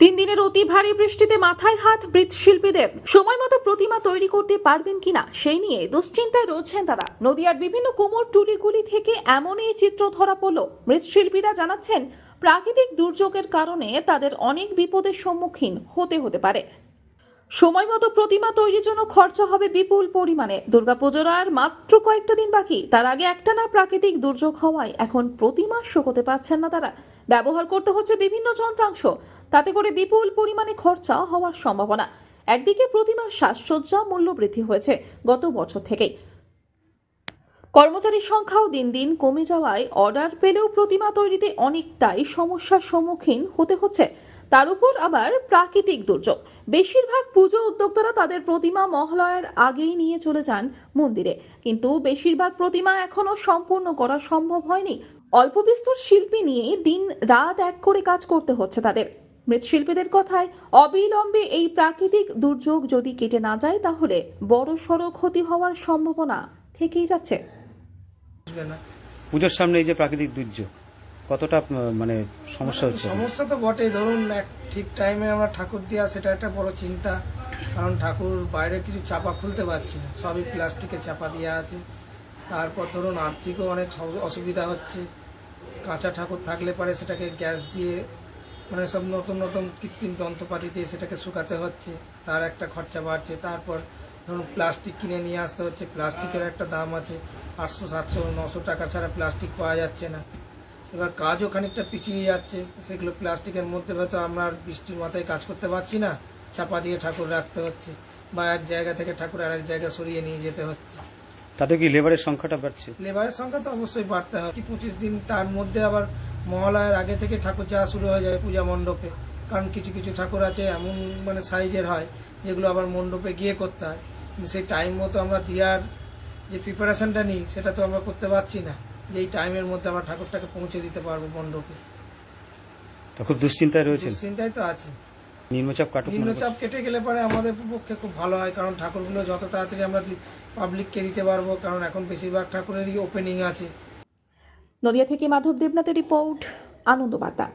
তিন দিনের অতি ভারী বৃষ্টিতে মাথায় হাত মৃৎশিল্পীদের। সময় মতো প্রতিমা তৈরি করতে পারবেন কিনা, সেই নিয়ে দুশ্চিন্তায় রয়েছেন তারা। নদিয়ার বিভিন্ন কোমর টুলিগুলি থেকে এমনই চিত্র ধরা পড়ল। মৃৎশিল্পীরা জানাচ্ছেন, প্রাকৃতিক দুর্যোগের কারণে তাদের অনেক বিপদের সম্মুখীন হতে হতে পারে। সময় মতো প্রতিমা তৈরির জন্য খরচা হবে বিপুল পরিমাণে। দুর্গাপুজোর আর মাত্র কয়েকটা দিন বাকি। তার আগে একটানা প্রাকৃতিক দুর্যোগ হওয়ায় এখন প্রতিমা শোকোতে পারছেন না তারা। ব্যবহার করতে হচ্ছে বিভিন্ন যন্ত্রাংশ। তাতে করে বিপুল পরিমাণে খরচা হওয়ার সম্ভাবনা। একদিকে প্রতিমার সাজসজ্জা মূল্য বৃদ্ধি হয়েছে গত বছর থেকেই। কর্মচারীর সংখ্যাও দিন দিন কমে যাওয়ায় অর্ডার পেলেও প্রতিমা তৈরিতে অনেকটাই সমস্যার সম্মুখীন হতে হচ্ছে। তার উপর আবার প্রাকৃতিক দুর্যোগ। বেশিরভাগ পুজো উদ্যোক্তারা তাদের প্রতিমা মহালয়ার আগেই নিয়ে চলে যান মন্দিরে। কিন্তু বেশিরভাগ প্রতিমা এখনও সম্পূর্ণ করা সম্ভব হয়নি। অল্প বিস্তর শিল্পী নিয়ে দিন রাত এক করে কাজ করতে হচ্ছে তাদের। মৃৎশিল্পীদের কথায়, অবিলম্বে এই প্রাকৃতিক দুর্যোগ যদি কেটে না যায়, তাহলে বড় সড়ো ক্ষতি হওয়ার সম্ভাবনা থেকেই যাচ্ছে। পুজোর সামনে এই যে প্রাকৃতিক দুর্যোগ কতটা মানে সমস্যা হচ্ছে? সমস্যা তো বটেই। ধরুন এক ঠিক টাইমে আমরা ঠাকুর দেওয়া সেটা একটা বড় চিন্তা। কারণ ঠাকুর বাইরে কিছু চাপা খুলতে পারছি না। সবই প্লাস্টিকে চাপা দেওয়া আছে। তারপর ধরুন আর্থিকও অনেক অসুবিধা হচ্ছে। কাঁচা ঠাকুর থাকলে পরে সেটাকে গ্যাস দিয়ে মানে সব নতুন নতুন কৃত্রিম যন্ত্রপাতি দিয়ে সেটাকে শুকাতে হচ্ছে। তার একটা খরচা বাড়ছে। তারপর ধরুন প্লাস্টিক কিনে নিয়ে আসতে হচ্ছে। প্লাস্টিকের একটা দাম আছে। আটশো সাতশো নশো টাকা ছাড়া প্লাস্টিক পাওয়া যাচ্ছে না। এবার কাজও খানিকটা পিছিয়ে যাচ্ছে। সেগুলো প্লাস্টিকের মধ্যে হয়তো আমরা আর বৃষ্টির মাথায় কাজ করতে পারছি না। চাপা দিয়ে ঠাকুর রাখতে হচ্ছে বা এক জায়গা থেকে ঠাকুর আর এক জায়গায় সরিয়ে নিয়ে যেতে হচ্ছে। তাতে কি লেবারের সংখ্যাটা বাড়ছে? লেবারের সংখ্যা তো অবশ্যই বাড়তে হবে। কি পঁচিশ দিন তার মধ্যে আবার মহালয়ার আগে থেকে ঠাকুর যাওয়া শুরু হয়ে যায় পূজা মণ্ডপে। কারণ কিছু কিছু ঠাকুর আছে এমন মানে সাইজের হয় যেগুলো আবার মণ্ডপে গিয়ে করতে হয়। সেই টাইম মতো আমরা দেওয়ার যে প্রিপারেশনটা নিই সেটা তো আমরা করতে পারছি না। যে এই টাইমের মধ্যে আমরা ঠাকুরটাকে পৌঁছে দিতে পারব মণ্ডপে তা খুব দুশ্চিন্তায় রয়েছে চিন্তাই তো আছে। নিম্নচাপ কাটুক নিম্নচাপ কেটে গেলে পরে আমাদের পক্ষে খুব ভালো হয় কারণ ঠাকুরগুলো যত তাড়াতাড়ি আমরা পাবলিককে দিতে পারব কারণ এখন বেশিরভাগ ঠাকুরেরই ওপেনিং আছে। নদিয়া থেকে মাধব দেবনাথের রিপোর্ট আনন্দ বার্তা